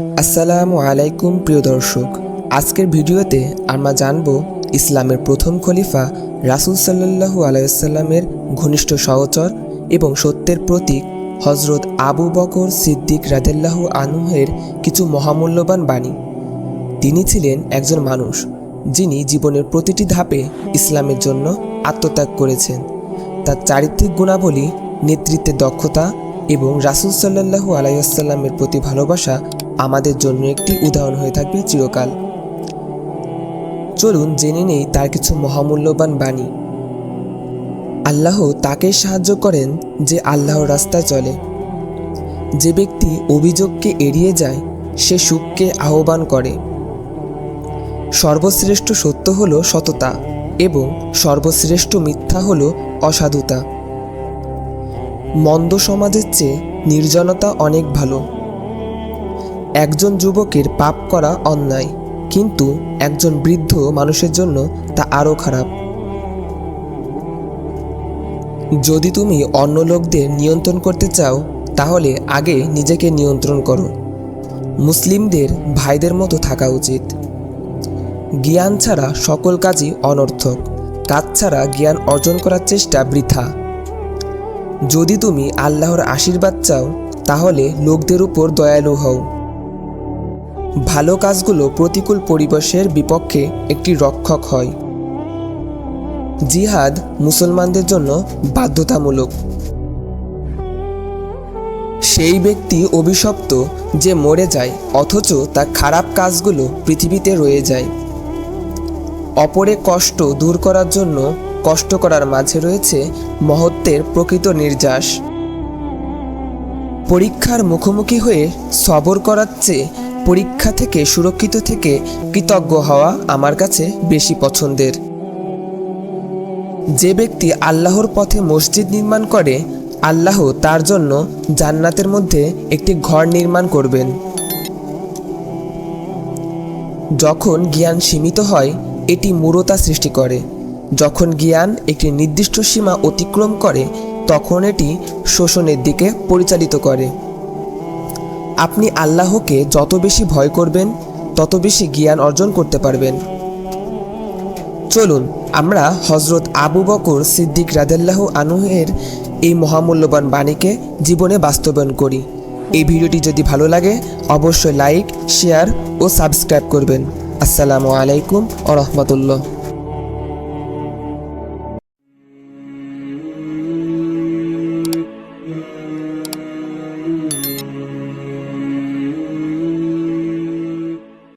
আসসালামু আলাইকুম, প্রিয় দর্শক। আজকের ভিডিওতে আমরা জানব ইসলামের প্রথম খলিফা রাসূল সাল্লাল্লাহু আলাইসাল্লামের ঘনিষ্ঠ সহচর এবং সত্যের প্রতীক হজরত আবু বকর সিদ্দিক রাদেল্লাহু আনুহের কিছু মহামূল্যবান বাণী। তিনি ছিলেন একজন মানুষ যিনি জীবনের প্রতিটি ধাপে ইসলামের জন্য আত্মত্যাগ করেছেন। তার চারিত্রিক গুণাবলী, নেতৃত্বে দক্ষতা এবং রাসূল সাল্লাল্লাহু আলাইসাল্লামের প্রতি ভালোবাসা আমাদের জন্য একটি উদাহরণ হয়ে থাকবে চিরকাল। চলুন জেনে নেই তার কিছু মহামূল্যবান বাণী। আল্লাহ তাকে সাহায্য করেন যে আল্লাহর রাস্তায় চলে। যে ব্যক্তি অভিযোগকে এড়িয়ে যায়, সে সুখকে আহ্বান করে। সর্বশ্রেষ্ঠ সত্য হল সততা এবং সর্বশ্রেষ্ঠ মিথ্যা হল অসাধুতা। মন্দ সমাজের চেয়ে নির্জনতা অনেক ভালো। একজন যুবকের পাপ করা অন্যায়, কিন্তু একজন বৃদ্ধ মানুষের জন্য তা আরও খারাপ। যদি তুমি অন্য লোকদের নিয়ন্ত্রণ করতে চাও, তাহলে আগে নিজেকে নিয়ন্ত্রণ করো। মুসলিমদের ভাইদের মতো থাকা উচিত। জ্ঞান ছাড়া সকল কাজই অনর্থক। কাজ ছাড়া জ্ঞান অর্জন করার চেষ্টা বৃথা। যদি তুমি আল্লাহর আশীর্বাদ চাও, তাহলে লোকদের উপর দয়ালু হও। ভালো কাজগুলো প্রতিকূল পরিবেশের বিপক্ষে একটি রক্ষক হয়। জিহাদ মুসলমানদের জন্য বাধ্যতামূলক। সেই ব্যক্তি অভিশপ্ত যে মরে যায়, অথচ তার খারাপ কাজগুলো পৃথিবীতে রয়ে যায়। অপরে কষ্ট দূর করার জন্য কষ্ট করার মাঝে রয়েছে মহত্বের প্রকৃত নির্যাস। পরীক্ষার মুখোমুখি হয়ে সবর করার চেয়ে পরীক্ষা থেকে সুরক্ষিত থেকে কৃতজ্ঞ হওয়া আমার কাছে বেশি পছন্দের। যে ব্যক্তি আল্লাহর পথে মসজিদ নির্মাণ করে, আল্লাহ তার জন্য জান্নাতের মধ্যে একটি ঘর নির্মাণ করবেন। যখন জ্ঞান সীমিত হয়, এটি মূরতা সৃষ্টি করে। যখন জ্ঞান একটি নির্দিষ্ট সীমা অতিক্রম করে, তখন এটি শোষণের দিকে পরিচালিত করে। আপনি আল্লাহকে যত বেশি ভয় করবেন, তত বেশি জ্ঞান অর্জন করতে পারবেন। চলুন, আমরা হজরত আবু বকর সিদ্দিক রাদেল্লাহ আনুহের এই মহামূল্যবান বাণীকে জীবনে বাস্তবায়ন করি। এই ভিডিওটি যদি ভালো লাগে, অবশ্যই লাইক, শেয়ার ও সাবস্ক্রাইব করবেন। আসসালামু আলাইকুম ও রহমতুল্লাহ।